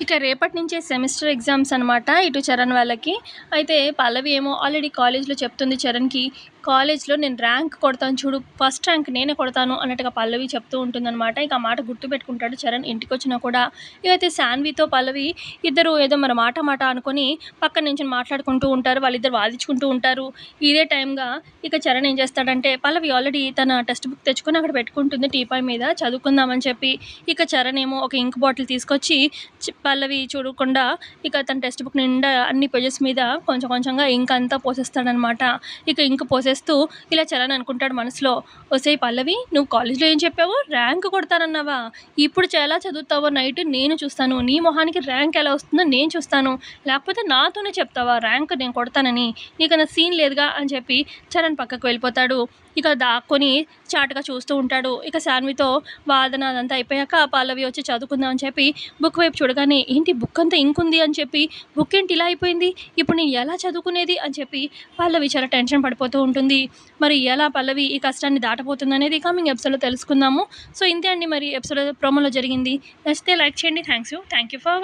ఇక రేపటి నుంచే సెమిస్టర్ ఎగ్జామ్స్ అనమాట ఇటు చరణ్ వాళ్ళకి. అయితే పల్లవి ఏమో ఆల్రెడీ కాలేజ్లో చెప్తుంది చరణ్కి కాలేజ్లో నేను ర్యాంక్ కొడతాను చూడు ఫస్ట్ ర్యాంక్ నేనే కొడతాను అన్నట్టుగా పల్లవి చెప్తూ ఉంటుందన్నమాట. ఇక ఆ మాట గుర్తుపెట్టుకుంటాడు చరణ్ ఇంటికి వచ్చినా కూడా. ఇకైతే శాన్వితో పల్లవి ఇద్దరు ఏదో మరి మాట మాట అనుకొని పక్కన నుంచి మాట్లాడుకుంటూ ఉంటారు వాళ్ళిద్దరు వాదించుకుంటూ ఉంటారు. ఇదే టైంగా ఇక చరణ్ ఏం చేస్తాడంటే పల్లవి ఆల్రెడీ తన టెక్స్ట్ బుక్ తెచ్చుకొని అక్కడ పెట్టుకుంటుంది టీపాయ్ మీద చదువుకుందామని చెప్పి. ఇక చరణ్ ఏమో ఒక ఇంక్ బాటిల్ తీసుకొచ్చి వాళ్ళవి పల్లవి చూడకుండా ఇక తన టెక్స్ట్ బుక్ నిండా అన్ని పేజెస్ మీద కొంచెం కొంచెంగా ఇంక్ అంతా పోసేస్తాడనమాట ఇక ఇంక్ పోసేస్తూ ఇలా చరణ్ అనుకుంటాడు మనసులో. ఒసే పల్లవి నువ్వు కాలేజ్లో ఏం చెప్పావు? ర్యాంక్ కొడతానన్నావా? ఇప్పుడు ఎలా చదువుతావో? నైట్ నేను చూస్తాను. నీ మొహానికి ర్యాంక్ ఎలా వస్తుందో నేను చూస్తాను. లేకపోతే నాతోనే చెప్తావా? ర్యాంక్ నేను కొడతానని. నీకన్నా సీన్ లేదుగా అని చెప్పి చరణ్ పక్కకు వెళ్ళిపోతాడు. ఇక దాక్కొని చాటుగా చూస్తూ ఉంటాడు. ఇక శాన్వితో వాదన అదంతా అయిపోయాక పల్లవి వచ్చి చదువుకుందాం అని చెప్పి బుక్ వైపు చూడగానే ఏంటి బుక్ అంతా ఇంకుంది అని చెప్పి బుక్ ఏంటి ఇలా అయిపోయింది? ఇప్పుడు నేను ఎలా చదువుకునేది? అని చెప్పి పల్లవి చాలా టెన్షన్ పడిపోతూ ఉంటుంది. మరి ఎలా పల్లవి ఈ కష్టాన్ని దాటపోతుంది అనేది కమింగ్ ఎపిసోడ్లో తెలుసుకుందాము. సో ఇంతే అండి మరి ఎపిసోడ్ ప్రోమోలో జరిగింది. నచ్చితే లైక్ చేయండి. Thanks you. Thank you for